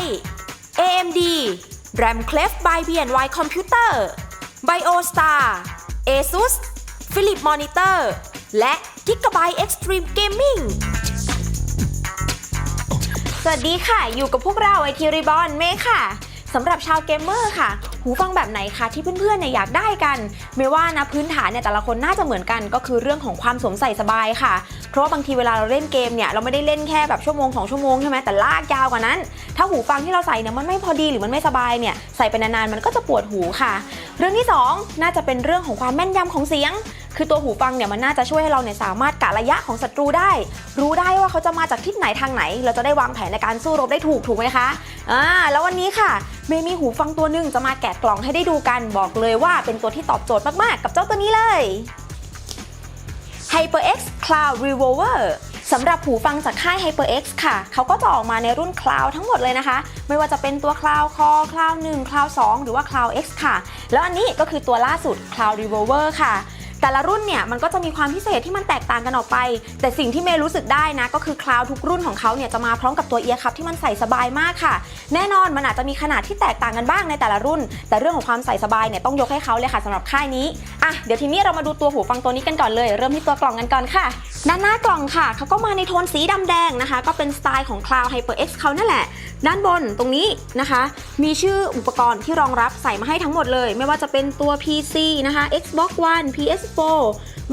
AMD RAM Clef by BNY Computer BioStar ASUS Philips Monitor และ Gigabyte Extreme Gaming สวัสดีค่ะ อยู่กับพวกเราไอทีรีบอนเมค่ะ สำหรับชาวเกมเมอร์ค่ะหูฟังแบบไหนคะที่เพื่อนๆเนี่ยอยากได้กัน ไม่ว่านะพื้นฐานเนี่ยแต่ละคนน่าจะเหมือนกัน ก็คือเรื่องของความสวมใส่สบายค่ะ เพราะว่าบางทีเวลาเราเล่นเกมเนี่ยเราไม่ได้เล่นแค่แบบชั่วโมงสองชั่วโมงใช่ไหมแต่ลากยาวกว่านั้น ถ้าหูฟังที่เราใส่เนี่ยมันไม่พอดีหรือมันไม่สบายเนี่ยใส่ไปนานๆมันก็จะปวดหูค่ะ เรื่องที่สองน่าจะเป็นเรื่องของความแม่นยำของเสียงคือตัวหูฟังเนี่ยมันน่าจะช่วยให้เราเนี่ยสามารถกะระยะของศัตรูได้ รู้ได้ว่าเขาจะมาจากทิศไหนทางไหน เราจะได้วางแผนในการสู้รบได้ถูกถูกไหมคะอ่าแล้ววันนี้ค่ะเมย์มีหูฟังตัวหนึ่งจะมาแกะกล่องให้ได้ดูกันบอกเลยว่าเป็นตัวที่ตอบโจทย์มาก ๆ กับเจ้าตัวนี้เลย HyperX Cloud Revolver สำหรับหูฟังจากค่าย HyperX ค่ะ เขาก็จะออกมาในรุ่น Cloud ทั้งหมดเลยนะคะ ไม่ว่าจะเป็นตัว Cloud Core Cloud 1 Cloud 2 หรือว่า Cloud X ค่ะ แล้วอันนี้ก็คือตัวล่าสุด Cloud Revolver ค่ะ แต่ละรุ่นเนี่ยมันก็จะมีความพิเศษที่มันแตกต่างกันออกไป แต่สิ่งที่เมย์รู้สึกได้นะ ก็คือคลาวทุกรุ่นของเขาเนี่ยจะมาพร้อมกับตัวเอียร์คัพที่มันใส่สบายมากค่ะ แน่นอนมันอาจจะมีขนาดที่แตกต่างกันบ้างในแต่ละรุ่น แต่เรื่องของความใส่สบายเนี่ยต้องยกให้เขาเลยค่ะสำหรับค่ายนี้อะเดี๋ยวทีนี้เรามาดูตัวหูฟังตัวนี้กันก่อนเลย เริ่มที่ตัวกล่องกันก่อนค่ะ ด้านหน้ากล่องค่ะเขาก็มาในโทนสีดำแดงนะคะ ก็เป็นสไตล์ของ Cloud HyperX เขานั่นแหละ ด้านบนตรงนี้นะคะ มีชื่ออุปกรณ์ที่รองรับใส่มาให้ทั้งหมดเลย ไม่ว่าจะเป็นตัว PC นะคะ Xbox One PS4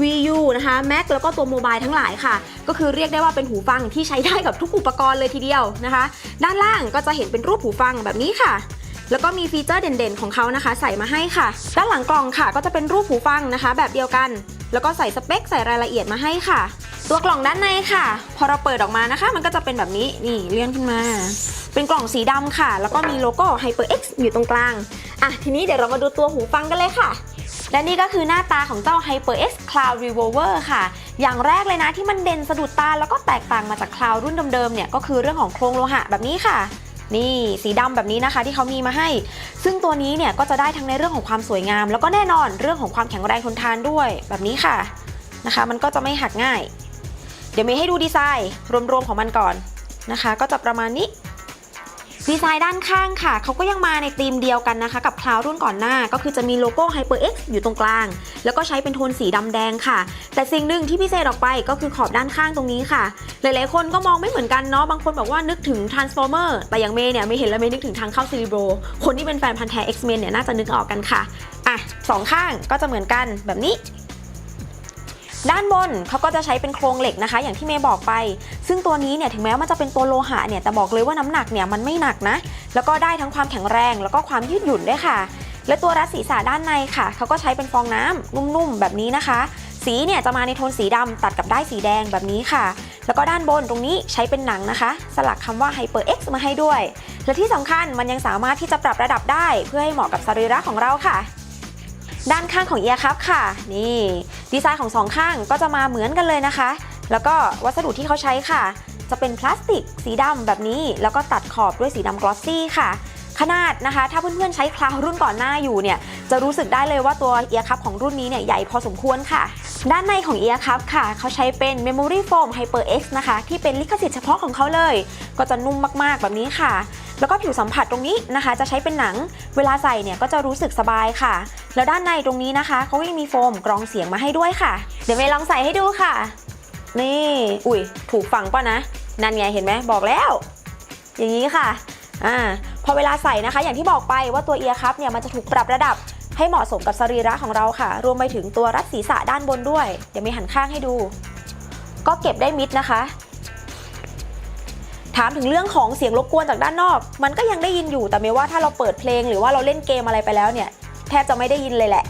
Wii U นะคะ Mac แล้วก็ตัวโมบายทั้งหลายค่ะ ก็คือเรียกได้ว่าเป็นหูฟังที่ใช้ได้กับทุกอุปกรณ์เลยทีเดียวนะคะ ด้านล่างก็จะเห็นเป็นรูปหูฟังแบบนี้ค่ะแล้วก็มีฟีเจอร์เด่นๆของเขานะคะ ใส่มาให้ค่ะ ด้านหลังกล่องค่ะ ก็จะเป็นรูปหูฟังนะคะ แบบเดียวกัน แล้วก็ใส่สเปคใส่รายละเอียดมาให้ค่ะ ตัวกล่องด้านในค่ะ พอเราเปิดออกมานะคะ มันก็จะเป็นแบบนี้นี่เลื่อนขึ้นมา เป็นกล่องสีดำค่ะ แล้วก็มีโลโก้ HyperX อยู่ตรงกลางอะทีนี้เดี๋ยวเรามาดูตัวหูฟังกันเลยค่ะ และนี่ก็คือหน้าตาของเจ้า HyperX Cloud Revolver ค่ะ อย่างแรกเลยนะที่มันเด่นสะดุดตาแล้วก็แตกต่างมาจาก Cloud รุ่นเดิมๆเนี่ยก็คือเรื่องของโครงโลหะแบบนี้ค่ะนี่สีดำแบบนี้นะคะที่เขามีมาให้ ซึ่งตัวนี้เนี่ยก็จะได้ทั้งในเรื่องของความสวยงาม แล้วก็แน่นอนเรื่องของความแข็งแรงทนทานด้วยแบบนี้ค่ะนะคะ มันก็จะไม่หักง่าย เดี๋ยวมย์ให้ดูดีไซน์รวมๆของมันก่อนนะคะ ก็จะประมาณนี้ ดีไซน์ด้านข้างค่ะ เขาก็ยังมาในธีมเดียวกันนะคะ กับคลาวรุ่นก่อนหน้า ก็คือจะมีโลโก้ HyperX อยู่ตรงกลาง แล้วก็ใช้เป็นโทนสีดำแดงค่ะ แต่สิ่งหนึ่งที่พิเศษออกไปก็คือขอบด้านข้างตรงนี้ค่ะ หลายๆ คนก็มองไม่เหมือนกันเนาะ บางคนบอกว่านึกถึง Transformer แต่อย่างเมย์เนี่ยเมย์เห็นแล้วเมย์นึกถึงทางเข้า Cerebro คนที่เป็นแฟนพันธ์แท้ X-Men เนี่ยน่าจะนึกออกกันค่ะ อะสองข้างก็จะเหมือนกันแบบนี้ ด้านบนเขาก็จะใช้เป็นโครงเหล็กนะคะ อย่างที่เมย์บอกไป ซึ่งตัวนี้เนี่ยถึงแม้ว่ามันจะเป็นตัวโลหะเนี่ยแต่บอกเลยว่าน้ำหนักเนี่ยมันไม่หนักนะ แล้วก็ได้ทั้งความแข็งแรงแล้วก็ความยืดหยุ่นด้วยค่ะ และตัวรัดศีรษะด้านในค่ะเขาก็ใช้เป็นฟองน้ำนุ่มๆแบบนี้นะคะ สีเนี่ยจะมาในโทนสีดำตัดกับได้ายสีแดงแบบนี้ค่ะ แล้วก็ด้านบนตรงนี้ใช้เป็นหนังนะคะ สลักคำว่า HyperX มาให้ด้วย และที่สำคัญมันยังสามารถที่จะปรับระดับได้ เพื่อให้เหมาะกับสรีระของเราค่ะ ด้านข้างของเอียร์คัพค่ะ นี่ดีไซน์ของสองข้างก็จะมาเหมือนกันเลยนะคะ แล้วก็วัสดุที่เขาใช้ค่ะ จะเป็นพลาสติกสีดำแบบนี้ แล้วก็ตัดขอบด้วยสีดำกลอสซี่ค่ะ ขนาดนะคะ ถ้าเพื่อนๆใช้คลาวรุ่นก่อนหน้าอยู่เนี่ย จะรู้สึกได้เลยว่าตัวเอียร์คัพของรุ่นนี้เนี่ยใหญ่พอสมควรค่ะ ด้านในของเอียร์คัพค่ะ เขาใช้เป็น Memory Foam HyperX นะคะ ที่เป็นลิขสิทธิ์เฉพาะของเขาเลย ก็จะนุ่มมากๆแบบนี้ค่ะแล้วก็ผิวสัมผัสตรงนี้นะคะ จะใช้เป็นหนัง เวลาใส่เนี่ยก็จะรู้สึกสบายค่ะ แล้วด้านในตรงนี้นะคะเขาก็ยังมีโฟมกรองเสียงมาให้ด้วยค่ะ เดี๋ยวเมย์ลองใส่ให้ดูค่ะ นี่ อุ้ยถูกฝังป่ะนะ นั่นไงเห็นไหมบอกแล้ว อย่างนี้ค่ะอ่าพอเวลาใส่นะคะ อย่างที่บอกไปว่าตัวเอียร์คัพเนี่ยมันจะถูกปรับระดับให้เหมาะสมกับสรีระของเราค่ะ รวมไปถึงตัวรัดศีรษะด้านบนด้วย เดี๋ยวเมย์หันข้างให้ดู ก็เก็บได้มิดนะคะ ถามถึงเรื่องของเสียงรบกวนจากด้านนอก มันก็ยังได้ยินอยู่แต่ไม่ว่าถ้าเราเปิดเพลงหรือว่าเราเล่นเกมอะไรไปแล้วเนี่ย แทบจะไม่ได้ยินเลยแหละ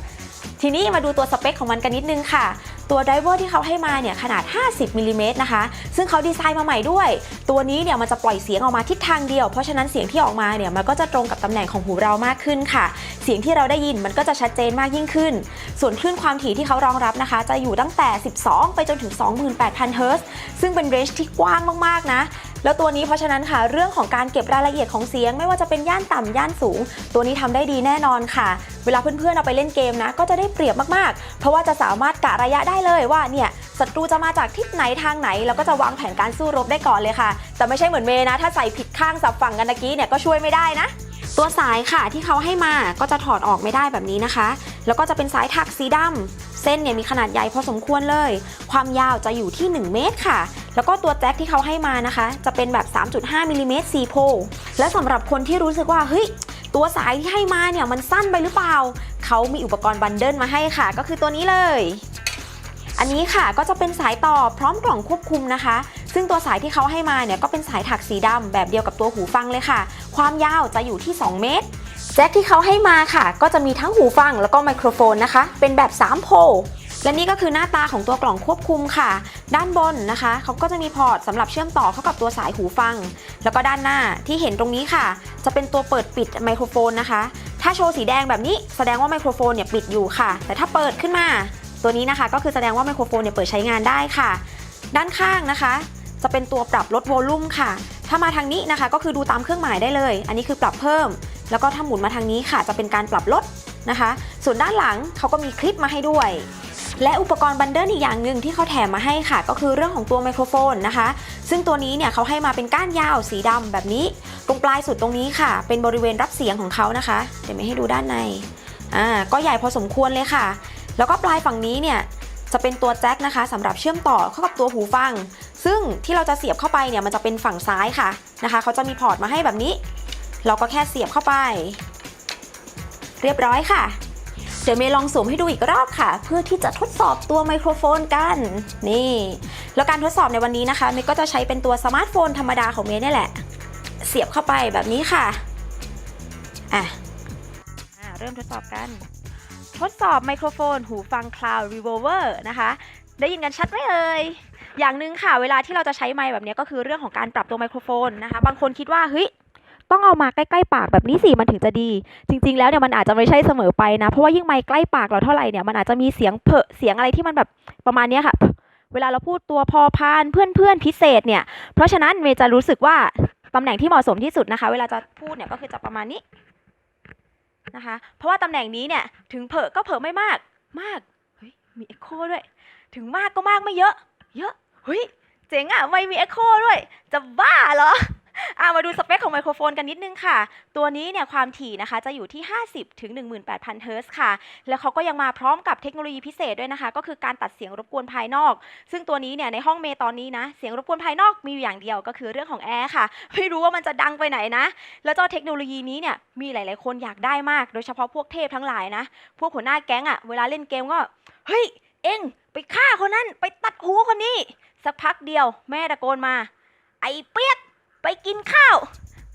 ทีนี้มาดูตัวสเปคของมันกันนิดนึงค่ะ ตัวไดเวอร์ที่เขาให้มาเนี่ยขนาด 50มิลลิเมตรนะคะ ซึ่งเขาดีไซน์มาใหม่ด้วย ตัวนี้เนี่ยมันจะปล่อยเสียงออกมาทิศทางเดียว เพราะฉะนั้นเสียงที่ออกมาเนี่ยมันก็จะตรงกับตำแหน่งของหูเรามากขึ้นค่ะ เสียงที่เราได้ยินมันก็จะชัดเจนมากยิ่งขึ้น ส่วนคลื่นความถี่ที่เขารองรับนะคะ จะอยู่ตั้งแต่ 12 ไปจนถึง 28,000เฮิรตซ์ซึ่งเป็นเรนจ์ที่กว้างมากๆนะ แล้วตัวนี้เพราะฉะนั้นค่ะเรื่องของการเก็บรายละเอียดของเสียง ไม่ว่าจะเป็นย่านต่ำย่านสูง ตัวนี้ทำได้ดีแน่นอนค่ะ เวลาเพื่อนๆเอาไปเล่นเกมนะ ก็จะได้เปรียบมากๆ เพราะว่าจะสามารถกะระยะได้เลยว่าเนี่ยศัตรูจะมาจากทิศไหนทางไหน แล้วก็จะวางแผนการสู้รบได้ก่อนเลยค่ะ แต่ไม่ใช่เหมือนเมนะ ถ้าใส่ผิดข้างสับฝั่งกันตะกี้เนี่ยก็ช่วยไม่ได้นะตัวสายค่ะที่เขาให้มาก็จะถอดออกไม่ได้แบบนี้นะคะ แล้วก็จะเป็นสายถักสีดำ เส้นเนี่ยมีขนาดใหญ่พอสมควรเลย ความยาวจะอยู่ที่ 1 เมตรค่ะ แล้วก็ตัวแจ็คที่เขาให้มานะคะ จะเป็นแบบ 3.5มิลลิเมตรซีโพลและสำหรับคนที่รู้สึกว่าเฮ้ยตัวสายที่ให้มาเนี่ยมันสั้นไปหรือเปล่า เขามีอุปกรณ์บันเดิลมาให้ค่ะ ก็คือตัวนี้เลย อันนี้ค่ะก็จะเป็นสายต่อพร้อมกล่องควบคุมนะคะ ซึ่งตัวสายที่เขาให้มาเนี่ยก็เป็นสายถักสีดำแบบเดียวกับตัวหูฟังเลยค่ะ ความยาวจะอยู่ที่ 2 เมตร แจ็คที่เขาให้มาค่ะ ก็จะมีทั้งหูฟังแล้วก็ไมโครโฟนนะคะ เป็นแบบ 3 โพลและนี่ก็คือหน้าตาของตัวกล่องควบคุมค่ะ ด้านบนนะคะเขาก็จะมีพอร์ตสำหรับเชื่อมต่อเข้ากับตัวสายหูฟัง แล้วก็ด้านหน้าที่เห็นตรงนี้ค่ะ จะเป็นตัวเปิดปิดไมโครโฟนนะคะ ถ้าโชว์สีแดงแบบนี้แสดงว่าไมโครโฟนเนี่ยปิดอยู่ค่ะ แต่ถ้าเปิดขึ้นมา ตัวนี้นะคะ ก็คือแสดงว่าไมโครโฟนเนี่ยเปิดใช้งานได้ค่ะ ด้านข้างนะคะ จะเป็นตัวปรับลดโวลูมค่ะ ถ้ามาทางนี้นะคะ ก็คือดูตามเครื่องหมายได้เลย อันนี้คือปรับเพิ่ม แล้วก็ถ้าหมุนมาทางนี้ค่ะจะเป็นการปรับลดนะคะ ส่วนด้านหลังเขาก็มีคลิปมาให้ด้วย และอุปกรณ์บันเดิลอีกอย่างหนึ่งที่เขาแถมมาให้ค่ะ ก็คือเรื่องของตัวไมโครโฟนนะคะ ซึ่งตัวนี้เนี่ยเขาให้มาเป็นก้านยาวสีดำแบบนี้ ตรงปลายสุดตรงนี้ค่ะ เป็นบริเวณรับเสียงของเขานะคะ เดี๋ยวไม่ให้ดูด้านในอ่าก็ใหญ่พอสมควรเลยค่ะ แล้วก็ปลายฝั่งนี้เนี่ยจะเป็นตัวแจ็คนะคะสำหรับเชื่อมต่อเข้ากับตัวหูฟัง ซึ่งที่เราจะเสียบเข้าไปเนี่ยมันจะเป็นฝั่งซ้ายค่ะนะคะเขาจะมีพอร์ตมาให้แบบนี้ เราก็แค่เสียบเข้าไป เรียบร้อยค่ะ เดี๋ยวเมย์ลองสวมให้ดูอีกรอบค่ะ เพื่อที่จะทดสอบตัวไมโครโฟนกัน นี่ แล้วการทดสอบในวันนี้นะคะเมย์ก็จะใช้เป็นตัวสมาร์ทโฟนธรรมดาของเมย์นี่แหละ เสียบเข้าไปแบบนี้ค่ะอะอะเริ่มทดสอบกัน ทดสอบไมโครโฟน หูฟัง Cloud Revolver นะคะ ได้ยินกันชัดไหมเอ่ยอย่างหนึ่งค่ะ เวลาที่เราจะใช้ไมค์แบบนี้ก็คือเรื่องของการปรับตัวไมโครโฟนนะคะ บางคนคิดว่าเฮ้ย ต้องเอามาใกล้ๆปากแบบนี้สิมันถึงจะดี จริง ๆ แล้วเนี่ยมันอาจจะไม่ใช่เสมอไปนะ เพราะว่ายิ่งไมค์ใกล้ปากเราเท่าไหร่เนี่ยมันอาจจะมีเสียงเพอเสียงอะไรที่มันแบบประมาณนี้ค่ะ เวลาเราพูดตัวพอพานเพื่อนๆพิเศษเนี่ย เพราะฉะนั้นเมย์จะรู้สึกว่าตำแหน่งที่เหมาะสมที่สุดนะคะ เวลาจะพูดเนี่ยก็คือจะประมาณนี้นะคะ เพราะว่าตำแหน่งนี้เนี่ยถึงเผลอก็เผลอไม่มากมากเฮ้ยมีเอ็โคด้วย ถึงมากก็มากไม่เยอะ เยอะเฮ้ยเจ๋งอะไม่มีเอ็โคด้วย จะบ้าเหรอ อ่ามาดูสเปคของไมโครโฟนกันนิดนึงค่ะ ตัวนี้เนี่ยความถี่นะคะจะอยู่ที่ 50 ถึง 18,000 เฮิรตซ์ค่ะ แล้วเขาก็ยังมาพร้อมกับเทคโนโลยีพิเศษด้วยนะคะ ก็คือการตัดเสียงรบกวนภายนอก ซึ่งตัวนี้เนี่ยในห้องเมย์ตอนนี้นะ เสียงรบกวนภายนอกมีอยู่อย่างเดียวก็คือเรื่องของแอร์ค่ะ ไม่รู้ว่ามันจะดังไปไหนนะ แล้วเจ้าเทคโนโลยีนี้เนี่ยมีหลาย ๆ คนอยากได้มาก โดยเฉพาะพวกเทพทั้งหลายนะ พวกหัวหน้าแก๊งอะเวลาเล่นเกมก็ เฮ้ย เอ็งไปฆ่าคนนั้นไปตัดหูคนนี้ สักพักเดียว แม่ตะโกนมา ไอ้เปียก ไปกินข้าว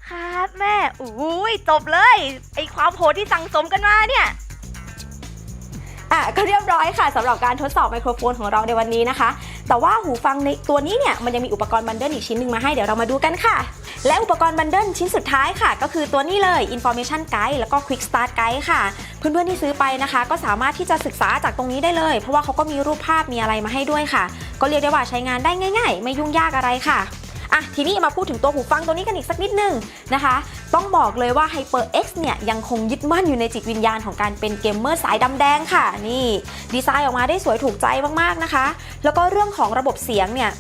ครับแม่อุ้ยจบเลย ไอความโหดที่สั่งสมกันมาเนี่ย อะก็เรียบร้อยค่ะสำหรับการทดสอบไมโครโฟนของเราในวันนี้นะคะ แต่ว่าหูฟังในตัวนี้เนี่ยมันยังมีอุปกรณ์บันเดิลอีกชิ้นหนึ่งมาให้เดี๋ยวเรามาดูกันค่ะ และอุปกรณ์บันเดิลชิ้นสุดท้ายค่ะ ก็คือตัวนี้เลย Information Guide แล้วก็ Quick Start Guide ค่ะ เพื่อนๆที่ซื้อไปนะคะ ก็สามารถที่จะศึกษาจากตรงนี้ได้เลย เพราะว่าเขาก็มีรูปภาพมีอะไรมาให้ด้วยค่ะ ก็เรียกได้ว่าใช้งานได้ง่าย ๆ ไม่ยุ่งยากอะไรค่ะ อะทีนี้มาพูดถึงตัวหูฟังตัวนี้กันอีกสักนิดนึงนะคะ ต้องบอกเลยว่า HyperX เนี่ยยังคงยึดมั่นอยู่ในจิตวิญญาณของการเป็นเกมเมอร์สายดำแดงค่ะนี่ดีไซน์ออกมาได้สวยถูกใจมากๆนะคะ แล้วก็เรื่องของระบบเสียงเนี่ย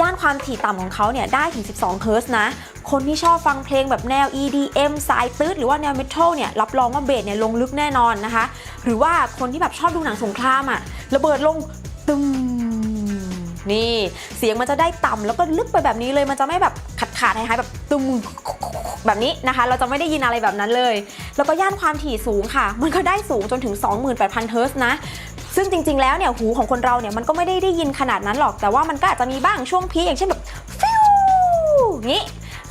ย่านความถี่ต่ำของเขาเนี่ยได้ถึง 12 เฮิร์ตซ์นะ คนที่ชอบฟังเพลงแบบแนว EDM สายตืดหรือว่าแนวเมทัลเนี่ยรับรองว่าเบสเนี่ยลงลึกแน่นอนนะคะ หรือว่าคนที่แบบชอบดูหนังสงครามอะระเบิดลงตึม นี่เสียงมันจะได้ต่ำแล้วก็ลึกไปแบบนี้เลยมันจะไม่แบบขาดขาดหายหายๆแบบตึมแบบนี้นะคะ เราจะไม่ได้ยินอะไรแบบนั้นเลย แล้วก็ย่านความถี่สูงค่ะ มันก็ได้สูงจนถึง 28,000 เฮิร์ตซ์นะซึ่งจริง ๆ แล้วเนี่ยหูของคนเราเนี่ยมันก็ไม่ได้ได้ยินขนาดนั้นหรอกแต่ว่ามันก็อาจจะมีบ้างช่วงพีอย่างเช่นแบบฟิวงี้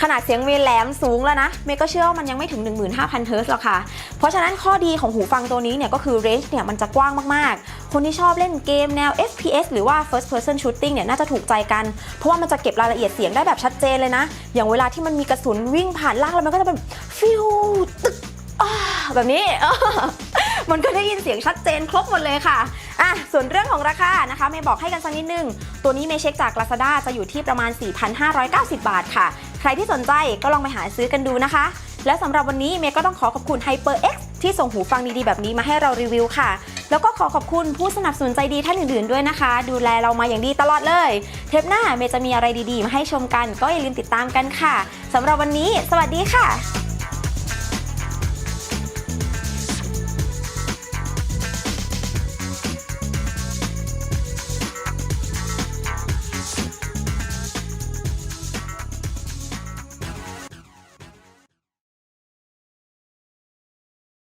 ขนาดเสียงเมแหลมสูงแล้วนะเมย์ก็เชื่อว่ามันยังไม่ถึง 15,000 เฮิร์ตซ์หรอกค่ะ เพราะฉะนั้นข้อดีของหูฟังตัวนี้เนี่ยก็คือเรนจ์เนี่ยมันจะกว้างมากๆ คนที่ชอบเล่นเกมแนว FPS หรือว่า first person shooting เนี่ยน่าจะถูกใจกัน เพราะว่ามันจะเก็บรายละเอียดเสียงได้แบบชัดเจนเลยนะ อย่างเวลาที่มันมีกระสุนวิ่งผ่านล่างแล้วมันก็จะเป็นฟิวตึกแบบนี้มันก็ได้ยินเสียงชัดเจนครบหมดเลยค่ะ อะ ส่วนเรื่องของราคานะคะ เมย์บอกให้กันสักนิดนึง ตัวนี้เมย์เช็คจาก Lazada จะอยู่ที่ประมาณ 4,590 บาทค่ะ รที่สนใจก็ลองไปหาซื้อกันดูนะคะ และสำหรับวันนี้เมย์ก็ต้องขอขอบคุณ HyperX ที่ส่งหูฟังดีๆแบบนี้มาให้เรารีวิวค่ะ แล้วก็ขอขอบคุณผู้สนับสนุนใจดีท่านอื่นๆด้วยนะคะ ดูแลเรามาอย่างดีตลอดเลย เทปหน้าเมย์จะมีอะไรดีๆ มาให้ชมกัน ก็อย่าลืมติดตามกันค่ะสำหรับวันนี้ สวัสดีค่ะ